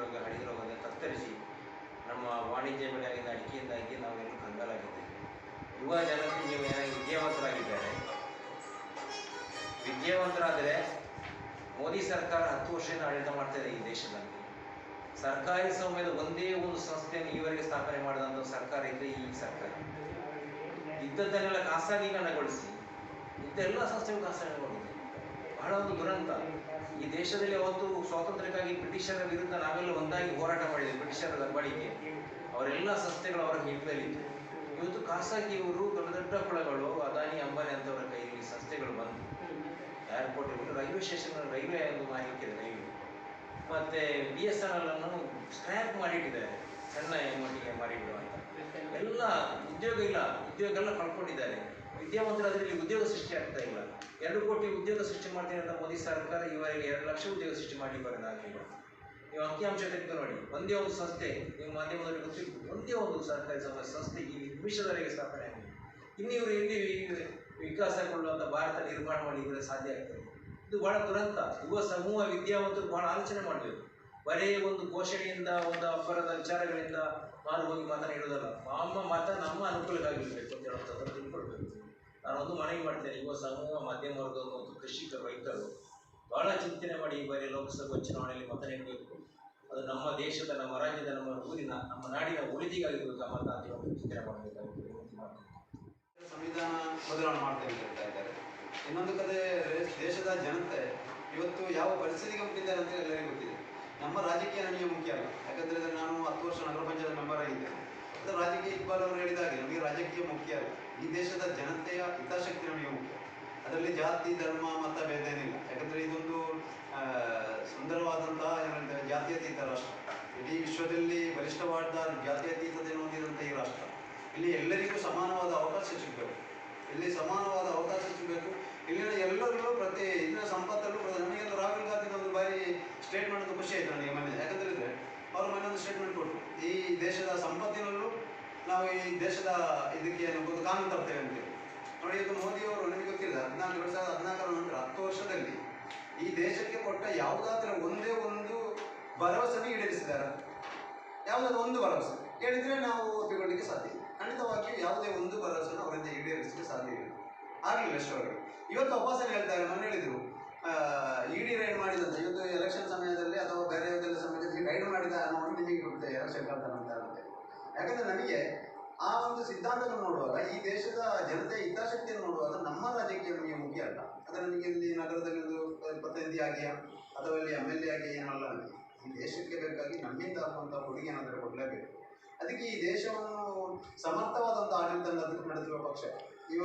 ರೋಗ ಹಳದಿ ರೋಗದಿಂದ ತತ್ತರಿಸಿ ನಮ್ಮ ವಾಣಿಜ್ಯ ಬೆಳೆಯಾಗಿದ್ದ ಅಡಿಕೆಯಿಂದಾಗಿ ನಾವೆಲ್ಲ ಕಂಗಾಲಾಗಿದ್ದೇವೆ. ಯುವ ಜನತೆ ನೀವು ಏನಾಗಿ ವಿದ್ಯಾವಂತರಾಗಿದ್ದಾರೆ. ವಿದ್ಯಾವಂತರಾದರೆ ಮೋದಿ ಸರ್ಕಾರ ಹತ್ತು ವರ್ಷದಿಂದ ಆಡಳಿತ ಮಾಡ್ತಾ ಇದೆ ಈ ದೇಶದಲ್ಲಿ. ಸರ್ಕಾರಿ ಸ್ವಾಮ್ಯದ ಒಂದೇ ಒಂದು ಸಂಸ್ಥೆಯನ್ನು ಈವರೆಗೆ ಸ್ಥಾಪನೆ ಮಾಡಿದಂಥ ಸರ್ಕಾರ ಇದ್ದರೆ ಈ ಸರ್ಕಾರ. ಇದ್ದದ್ದನ್ನೆಲ್ಲ ಖಾಸಗೀಕರಣಗೊಳಿಸಿ ಇದ್ದೆಲ್ಲ ಸಂಸ್ಥೆಗಳು ಖಾಸಗಿಗೊಂಡಿದೆ ಬಹಳ ಒಂದು ದುರಂತ. ಈ ದೇಶದಲ್ಲಿ ಅವತ್ತು ಸ್ವಾತಂತ್ರ್ಯಕ್ಕಾಗಿ ಬ್ರಿಟಿಷರ ವಿರುದ್ಧ ನಾವೆಲ್ಲ ಒಂದಾಗಿ ಹೋರಾಟ ಮಾಡಿದ್ವಿ, ಬ್ರಿಟಿಷರ ದಬ್ಬಾಳಿಕೆ. ಅವರೆಲ್ಲ ಸಂಸ್ಥೆಗಳು ಅವರ ಹಿಡಿದಲ್ಲಿತ್ತು ಇವತ್ತು ಖಾಸಗಿಯವರು ದೊಡ್ಡ ದೊಡ್ಡ ಕುಳಗಳು, ಅದಾನಿ, ಅಂಬಾನಿ ಅಂತವರ ಕೈಯಲ್ಲಿ ಸಂಸ್ಥೆಗಳು ಬಂದು ಏರ್ಪೋರ್ಟ್ ಇರ್ಬೋದು ರೈಲ್ವೆ ಸ್ಟೇಷನ್ ರೈಲ್ವೆ ಒಂದು ಮಾಹಿತಿ ರೈಲ್ವೆ. ಮತ್ತೆ ಬಿ ಎಸ್ ಎನ್ ಎಲ್ ಅನ್ನು ಸ್ಕ್ರ್ಯಾಪ್ ಮಾಡಿಟ್ಟಿದ್ದಾರೆ. ಸಣ್ಣ ಅಮೌಂಟಿಗೆ ಮಾಡಿಬಿಡುವ ಅಂತ. ಎಲ್ಲ ಉದ್ಯೋಗ ಇಲ್ಲ, ಉದ್ಯೋಗ ಎಲ್ಲ ಕಳ್ಕೊಂಡಿದ್ದಾರೆ. ವಿದ್ಯಾವಂತರಾದ್ರೆ ಉದ್ಯೋಗ ಸೃಷ್ಟಿ ಆಗ್ತಾ ಇಲ್ಲ. ಎರಡು ಕೋಟಿ ಉದ್ಯೋಗ ಸೃಷ್ಟಿ ಮಾಡ್ತೀನಿ ಅಂತ ಮೋದಿ ಸರ್ಕಾರ ಇವರಿಗೆ ಎರಡು ಲಕ್ಷ ಉದ್ಯೋಗ ಸೃಷ್ಟಿ ಮಾಡಿ ಬರೋದಾಗಲಿಲ್ಲ ನೀವು ಅಂಕಿಅಂಶ ತೆಗೆದು ನೋಡಿ. ಒಂದೇ ಒಂದು ಸಂಸ್ಥೆ, ನೀವು ಮಾಧ್ಯಮದಲ್ಲಿ ಗೊತ್ತಿರ್ಬೋದು. ಒಂದೇ ಒಂದು ಸರ್ಕಾರಿ ಸಂಸ್ಥೆ ಈ ನಿಮಿಷದವರೆಗೆ ಸ್ಥಾಪನೆ ಆಗಿದೆ. ಇನ್ನು ಇವರು ಎಲ್ಲಿ ವಿಕಾಸಗೊಳ್ಳುವಂಥ ಭಾರತ ನಿರ್ಮಾಣ ಮಾಡಿ ಇವರಿಗೆ ಸಾಧ್ಯ ಆಗ್ತದೆ? ಇದು ಬಹಳ ದುರಂತ. ಯುವ ಸಮೂಹ ವಿದ್ಯಾವಂತರು ಬಹಳ ಆಲೋಚನೆ ಮಾಡಬೇಕು. ಬರೇ ಒಂದು ಘೋಷಣೆಯಿಂದ, ಒಂದು ಅಬ್ಬರದ ವಿಚಾರಗಳಿಂದ ಮಾರು ಹೋಗಿ ಮಾತನಾಡೋದಲ್ಲ ನಮ್ಮ ಮಾತ ನಮ್ಮ ಅನುಕೂಲಕ್ಕಾಗಿರ್ಬೇಕು ಅಂತ ಹೇಳುವಂಥದ್ದು ತಿಳ್ಕೊಳ್ಬೇಕು. ನಾನು ಒಂದು ಮನವಿ ಮಾಡ್ತೇನೆ. ಯುವ ಸಮೂಹ, ಮಧ್ಯಮ ವರ್ಗದ ಮತ್ತು ಕೃಷಿ ರೈತರು, ಬಹಳ ಚಿಂತನೆ ಮಾಡಿ ಈ ಬಾರಿ ಲೋಕಸಭಾ ಚುನಾವಣೆಯಲ್ಲಿ ಮತ ನೀಡಬೇಕು. ಅದು ನಮ್ಮ ದೇಶದ, ನಮ್ಮ ರಾಜ್ಯದ, ನಮ್ಮ ಊರಿನ, ನಮ್ಮ ನಾಡಿನ ಉಳಿದಿಗಾಗಿ ಮತ ಚಿಂತನೆ ಮಾಡಬೇಕಾಗಿ ಸಂವಿಧಾನ ಬದಲಾವಣೆ ಮಾಡ್ತೇವೆ ಅಂತ ಹೇಳ್ತಾ ಇದ್ದಾರೆ. ಇನ್ನೊಂದು ಕಡೆ ದೇಶದ ಜನತೆ ಇವತ್ತು ಯಾವ ಪರಿಸ್ಥಿತಿಗೆ ಹುಟ್ಟಿದ್ದಾರೆ ಅಂತ ಎಲ್ಲರಿಗೂ ಗೊತ್ತಿದೆ. ನಮ್ಮ ರಾಜಕೀಯ ನನಗೆ ಮುಖ್ಯ ಅಲ್ಲ. ಯಾಕಂದ್ರೆ ನಾನು ಹತ್ತು ವರ್ಷ ನಗರ ಪಂಚಾಯತ್ ಮೆಂಬರ್ ಆಗಿದ್ದೇನೆ. ರಾಜಕೀಯ ಇಕ್ಬಾಲ್ ಅವರು ಹೇಳಿದ ಹಾಗೆ ನಮಗೆ ರಾಜಕೀಯ ಮುಖ್ಯ. ಈ ದೇಶದ ಜನತೆಯ ಹಿತಾಸಕ್ತಿ ನಮಗೆ ಮುಖ್ಯ. ಅದರಲ್ಲಿ ಜಾತಿ, ಧರ್ಮ ಮತ ಭೇದ ಏನಿಲ್ಲ. ಯಾಕಂದ್ರೆ ಇದೊಂದು ಸುಂದರವಾದಂತಹ ಏನಂತಾರೆ, ಜಾತ್ಯತೀತ ರಾಷ್ಟ್ರ. ಇಡೀ ವಿಶ್ವದಲ್ಲಿ ಬಲಿಷ್ಠವಾದ ಜಾತ್ಯತೀತತೆಯನ್ನು ಹೊಂದಿರುವಂತಹ ಈ ರಾಷ್ಟ್ರ. ಇಲ್ಲಿ ಎಲ್ಲರಿಗೂ ಸಮಾನವಾದ ಅವಕಾಶ ಸಿಗಬೇಕು. ಇಲ್ಲಿ ಸಮಾನವಾದ ಅವಕಾಶ ಸಿಗಬೇಕು. ಇಲ್ಲಿನ ಎಲ್ಲರಿಗೂ ಪ್ರತಿ, ಇಲ್ಲಿನ ಸಂಪತ್ತಲ್ಲೂ ನನಗೆಲ್ಲ ರಾಹುಲ್ ಗಾಂಧಿ ಒಂದು ಬಾರಿ ಸ್ಟೇಟ್ಮೆಂಟ್ ಖುಷಿ ಆಯಿತು ನನಗೆ ಮೊನ್ನೆ ಯಾಕಂತೇಳಿದ್ರೆ ಅವರು ಮೊನ್ನೆ ಒಂದು ಸ್ಟೇಟ್ಮೆಂಟ್ ಕೊಟ್ಟರು ಈ ದೇಶದ ಸಂಪತ್ತಿನಲ್ಲೂ ನಾವು ಈ ದೇಶದ ಇದಕ್ಕೆ ಏನು ಒಂದು ಕಾನೂನು ತರ್ತೇವೆ ಅಂತೇಳಿ ನೋಡಿ, ಇದು ಮೋದಿಯವರು ನನಗೆ ಗೊತ್ತಿಲ್ಲ, ಹದಿನಾಲ್ಕು, ಎರಡು ಸಾವಿರದ ಹದಿನಾಲ್ಕರ ನಂತರ, ಹತ್ತು ವರ್ಷದಲ್ಲಿ ಈ ದೇಶಕ್ಕೆ ಕೊಟ್ಟ ಯಾವುದಾದ್ರೂ ಒಂದೇ ಒಂದು ಭರವಸೆನ ಈಡೇರಿಸಿದ್ದಾರೆ ಯಾವುದಾದ್ರು ಒಂದು ಭರವಸೆ. ಹೇಳಿದರೆ ನಾವು ಒಪ್ಪಿಕೊಳ್ಳಲಿಕ್ಕೆ ಸಾಧ್ಯ ಇಲ್ಲ. ಖಂಡಿತವಾಗಿಯೂ ಯಾವುದೇ ಒಂದು ಭರವಸೆಯನ್ನು ಅವರಿಂದ ಈಡೇರಿಸಲಿಕ್ಕೆ ಸಾಧ್ಯ ಇಲ್ಲ. ಆಗಲಿಲ್ಲ ಅಷ್ಟು ಇವತ್ತು ವಾಪಸ್ಸಲ್ಲಿ ಹೇಳ್ತಾರೆ ನಾನು ಹೇಳಿದ್ರು ಇಡಿ ರೈಡ್ ಮಾಡಿದಂತೆ ಇವತ್ತು ಎಲೆಕ್ಷನ್ ಸಮಯದಲ್ಲಿ ಅಥವಾ ಬೇರೆ ಯಾವುದೆಲ್ಲ ಸಮಯದಲ್ಲಿ ರೈಡ್ ಮಾಡಿದ ಹಣವನ್ನು ನಿಮಗೆ ಕೊಡುತ್ತೆ ಎಲೆಕ್ಷನ್ ಹೇಳುತ್ತೆ ಯಾಕಂದ್ರೆ ನಮಗೆ ಆ ಒಂದು ಸಿದ್ಧಾಂತವನ್ನು ನೋಡುವಾಗ, ಈ ದೇಶದ ಜನತೆ, ಹಿತಾಸಕ್ತಿಯನ್ನು ನೋಡುವಾಗ ನಮ್ಮ ರಾಜಕೀಯ ನಮಗೆ ಮುಖ್ಯ ಅಲ್ಲ. ಆದರೆ ನಮಗೆ ಇಲ್ಲಿ ನಗರದಲ್ಲಿ ಒಂದು ಪ್ರತಿನಿಧಿ ಆಗಿಯಾ, ಅಥವಾ ಇಲ್ಲಿ ಎಂ ಎಲ್ ಎ ಆಗಿ ಏನಲ್ಲ ಈ ದೇಶಕ್ಕೆ ಬೇಕಾಗಿ ನಮ್ಮಿಂದ ಆಗುವಂಥ ಕೊಡುಗೆ ಏನಾದರೂ ಕೊಡಲೇಬೇಕು. ಅದಕ್ಕೆ ಈ ದೇಶವನ್ನು ಸಮರ್ಥವಾದಂಥ ಆಡಳಿತ ನಡೆಸುವ ಪಕ್ಷ. ಇವ